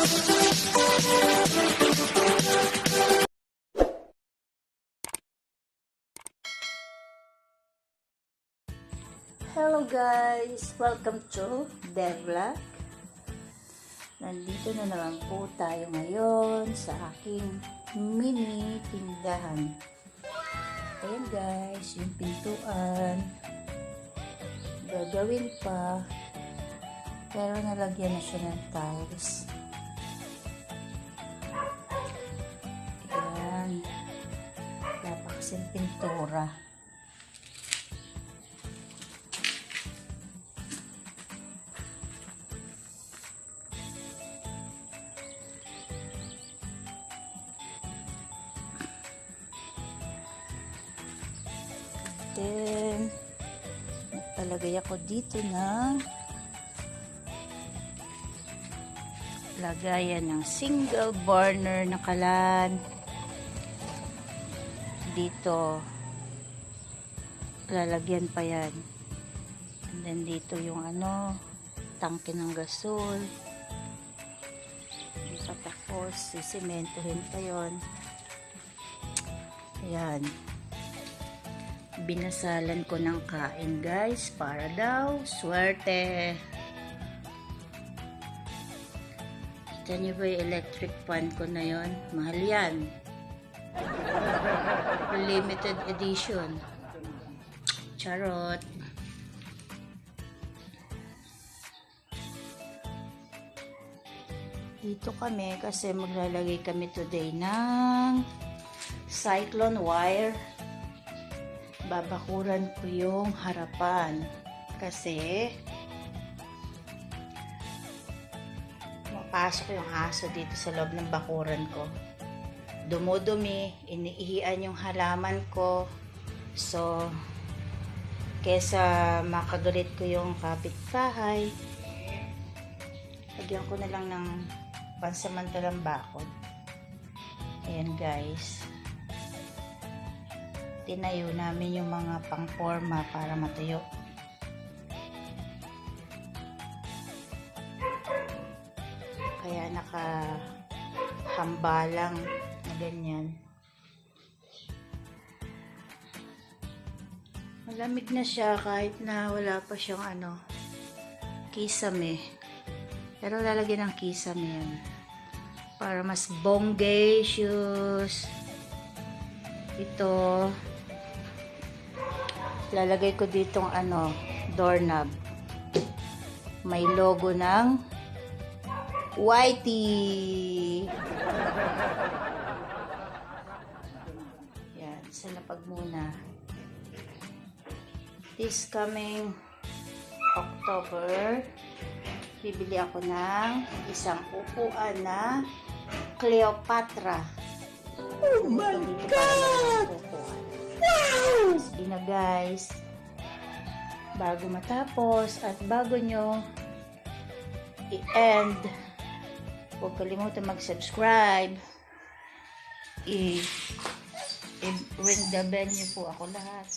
Hello guys! Welcome to Devlog. Nandito na naman po tayo ngayon sa aking mini tindahan. Ayan guys, yung pintuan. Gagawin pa. Pero nalagyan na siya ng tiles. Kasing pintura. Then, nagpalagay ako dito ng lagayan ng single burner na kalan. Dito, lalagyan pa yan. And then dito yung ano, tangke ng gasol. Tapos, sisimentohin pa yon. Ayan binasalan ko ng kain guys para daw swerte kita niyo ba yung electric fan ko na yon mahal yan limited edition. Charot. Dito kami kasi maglalagay kami today ng cyclone wire. Babakuran ko yung harapan kasi mapasok yung aso dito sa loob ng bakuran ko dumudumi iniihian yung halaman ko. So kesa makagalit ko yung kapitbahay lagyan ko na lang ng pansamantalang bakod. Ayan guys. Tinayo namin yung mga pangforma para matuyo. Kaya nakahamba lang na ganyan. Malamig na siya kahit na wala pa siyang ano, kisame. Pero lalagyan ng kisame yan. Para mas bongacious. Ito, lalagay ko ditong ano, doorknob. May logo ng Whitey. Lapag muna. This coming October, bibili ako ng isang upuan na Cleopatra. Oh my God! Wow! Sige na guys. Bago matapos at bago nyo i-end, huwag kalimutan mag-subscribe. I- i-ring the bell nyo po ako lahat.